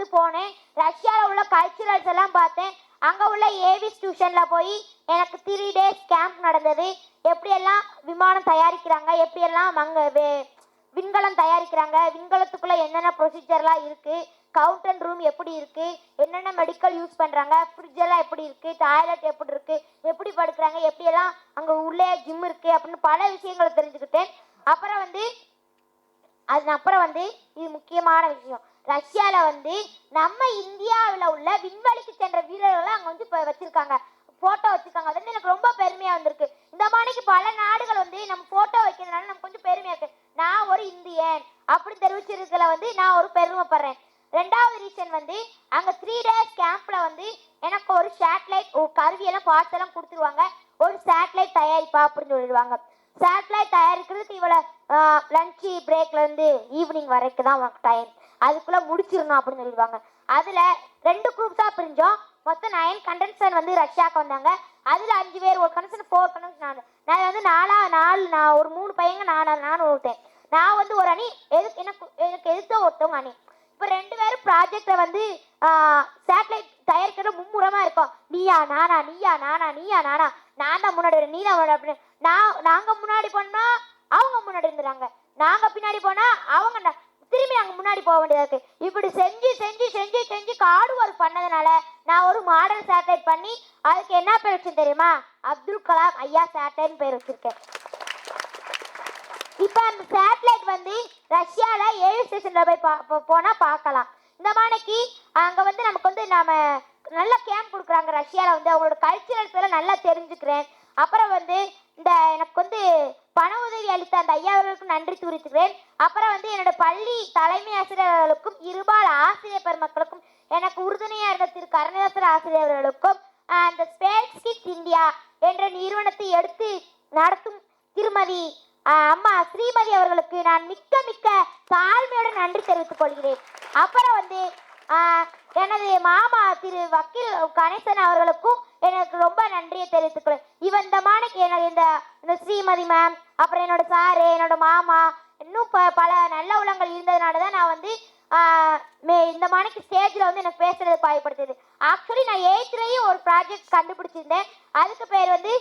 வந்து போனேன். ரஷ்யாவில் உள்ள கல்ச்சுரல்ஸ் எல்லாம் பார்த்தேன். அங்கே உள்ள ஏவிஸ் டியூஷனில் போய் எனக்கு த்ரீ டேஸ் கேம்ப் நடந்தது. எப்படியெல்லாம் விமானம் தயாரிக்கிறாங்க எப்படியெல்லாம் அங்கே விண்கலம் தயாரிக்கிறாங்க விண்கலத்துக்குள்ளே என்னென்ன ப்ரொசீஜர்லாம் இருக்குது கவுண்டன் ரூம் எப்படி இருக்குது என்னென்ன மெடிக்கல் யூஸ் பண்ணுறாங்க ஃப்ரிட்ஜெல்லாம் எப்படி இருக்குது டாய்லெட் எப்படி இருக்குது எப்படி படுக்கிறாங்க எப்படியெல்லாம் அங்கே உள்ளே ஜிம் இருக்குது அப்படின்னு பல விஷயங்களை தெரிஞ்சுக்கிட்டேன். அப்புறம் வந்து அது அப்புறம் வந்து இது முக்கியமான விஷயம். ரஷ்யாவில் வந்து நம்ம இந்தியாவில் உள்ள விண்வெளிக்கு சென்ற வீரர்களை அங்கே வந்து இப்போ வச்சுருக்காங்க. ஃபோட்டோ வச்சுருக்காங்க. அது வந்து எனக்கு ரொம்ப பெருமையாக வந்திருக்கு. இந்த மாதிரிக்கு பல நாடுகள் வந்து நம்ம ஃபோட்டோ வைக்கிறதுனால நமக்கு கொஞ்சம் பெருமையாக இருக்கு. நான் ஒரு இந்தியன் அப்படி தெரிவிச்சிருக்கல வந்து நான் ஒரு பெருமைப்படுறேன். ரெண்டாவது ரீசன் வந்து அங்கே த்ரீ டேஸ் கேம்பில் வந்து எனக்கு ஒரு சேட்டலைட் கருவியெல்லாம் பார்த்து எல்லாம் கொடுத்துருவாங்க. ஒரு சேட்டலைட் தயாரிப்பா அப்படின்னு சொல்லிடுவாங்க. சேட்டலைட் தயாரிக்கிறதுக்கு இவ்வளோ லஞ்சு பிரேக்லேருந்து ஈவினிங் வரைக்கும் தான் டைம் அதுக்குள்ளே முடிச்சிடணும் அப்படின்னு சொல்லிடுவாங்க. அதில் ரெண்டு குரூப்ஸாக பிரிஞ்சோம். மொத்தம் நைன் கண்டென்சன் வந்து ரஷ்யாவுக்கு வந்தாங்க. அதில் அஞ்சு பேர் ஒரு கண்டன்சன் ஃபோர் கண்டென்சன் நான் நான் வந்து நாலா நாலு நான் ஒரு மூணு பையங்க நான் நானும் ஒருத்தேன். நான் வந்து ஒரு அணி எதுக்கு எனக்கு எனக்கு எதிர்த்த ஒருத்தவங்க அணி. இப்போ ரெண்டு பேரும் ப்ராஜெக்டை வந்து சேட்டலைட் தயாரிக்கிறது மும்முரமாக இருக்கும். நீயா நானா நீயா நானா நீயா நானா. நான் தான் முன்னாடி வரேன் நீ தான் முன்னாடி அப்படின்னு. நான் நாங்கள் முன்னாடி போனா முன்னாடி இருந்துறாங்க. பின்னாடி போனா அவங்க திரும்பி நாங்கள் முன்னாடி போக வேண்டியதா இருக்கு. இப்படி செஞ்சு செஞ்சு செஞ்சு செஞ்சு காடு ஒர்க் பண்ணதுனால நான் ஒரு மாடல் சேட்டலைட் பண்ணி அதுக்கு என்ன பேர் வச்சேன் தெரியுமா? அப்துல் கலாம் ஐயா சேட்டலைட் பேர் வச்சிருக்கேன். இப்போ அந்த சேட்டலைட் வந்து ரஷ்யாவில் ஏழு ஸ்டேஷனில் போய் பா போனால் போனா பார்க்கலாம் இந்த மாதிரிக்கு அங்கே வந்து நமக்கு வந்து நாம நல்ல கேம்ப் கொடுக்குறாங்க ரஷ்யாவில் வந்து. அவங்களோட கல்ச்சுரல்ஸ் எல்லாம் நல்லா தெரிஞ்சுக்கிறேன். அப்புறம் வந்து இந்த எனக்கு வந்து அளித்த அந்த ஐயா அவர்களுக்கும் நன்றி தெரிவித்துக்கிறேன் அப்புறம் வந்து என்னோட பள்ளி தலைமை ஆசிரியர்களுக்கும் இருபால் ஆசிரியர் பெருமக்களுக்கும் எனக்கு உறுதுணையாக இருந்த திரு. கருணாசர் ஆசிரியர்களுக்கும் ஆஹ், அந்த ஸ்பேஸ் கிட்ஸ் இந்தியா என்ற நிறுவனத்தை எடுத்து நடத்தும் திருமதி அம்மா ஸ்ரீமதி அவர்களுக்கு நான் மிக்க மிக்க தாழ்மையோடு நன்றி தெரிவித்துக் கொள்கிறேன். அப்புறம் வந்து ஆஹ், எனது மாமா திரு. வக்கீல் கணேசன் அவர்களுக்கும் எனக்கு ரொம்ப நன்றியை தெரிவித்துக்கிறேன் இவன் இந்த மாணிக்கு எனக்கு இந்த இந்த ஸ்ரீமதி மேம் அப்புறம் என்னோட சாரு என்னோட மாமா இன்னும் ப பல நல்ல உள்ளங்கள் இருந்ததுனால தான் நான் வந்து மே- இந்த மாணிக்கு ஸ்டேஜில் வந்து எனக்கு பேசுறது பயப்படுத்துது ஆக்சுவலி நான் எயித்துலேயும் ஒரு ப்ராஜெக்ட் கண்டுபிடிச்சிருந்தேன். அதுக்கு பேர் வந்து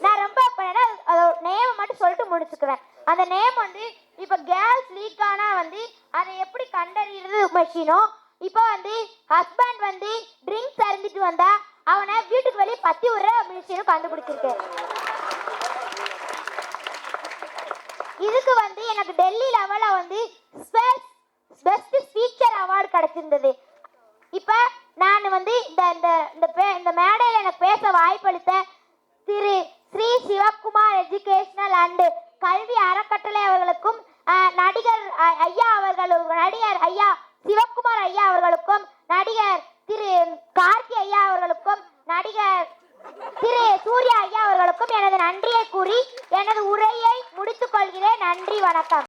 நான் ரொம்ப நேம் மட்டும் சொல்லிட்டு முடிச்சுக்குவேன். அந்த நேம் வந்து இப்போ கேஸ் லீக் ஆனால் வந்து அதை எப்படி கண்டறியறது மெஷினோ இப்போ வந்து ஹஸ்பண்ட் வந்து ட்ரிங்க்ஸ் அருந்திட்டு வந்தால் அவனை வீட்டுக்கு வெளியே பத்தி விடுற மிஷினும் கண்டுபிடிச்சிருக்கேன் இதுக்கு வந்து எனக்கு டெல்லி லெவலில் வந்து பெஸ்ட் ஸ்பீச்சர் அவார்டு கிடைச்சிருந்தது. இப்போ நான் வந்து இந்த இந்த இந்த பே இந்த மேடையில் எனக்கு பேச வாய்ப்பளித்த திரு ஸ்ரீ சிவகுமார் எஜுகேஷனல் அண்டு கல்வி அறக்கட்டளை அவர்களுக்கும் அஹ், நடிகர் அ- ஐயா அவர்கள் நடிகர் ஐயா சிவகுமார் ஐயா அவர்களுக்கும் நடிகர் திரு கார்த்தி ஐயா அவர்களுக்கும் நடிகர் திரு சூர்யா ஐயா அவர்களுக்கும் எனது நன்றியை கூறி எனது உரையை முடித்துக் கொள்கிறேன். நன்றி வணக்கம்.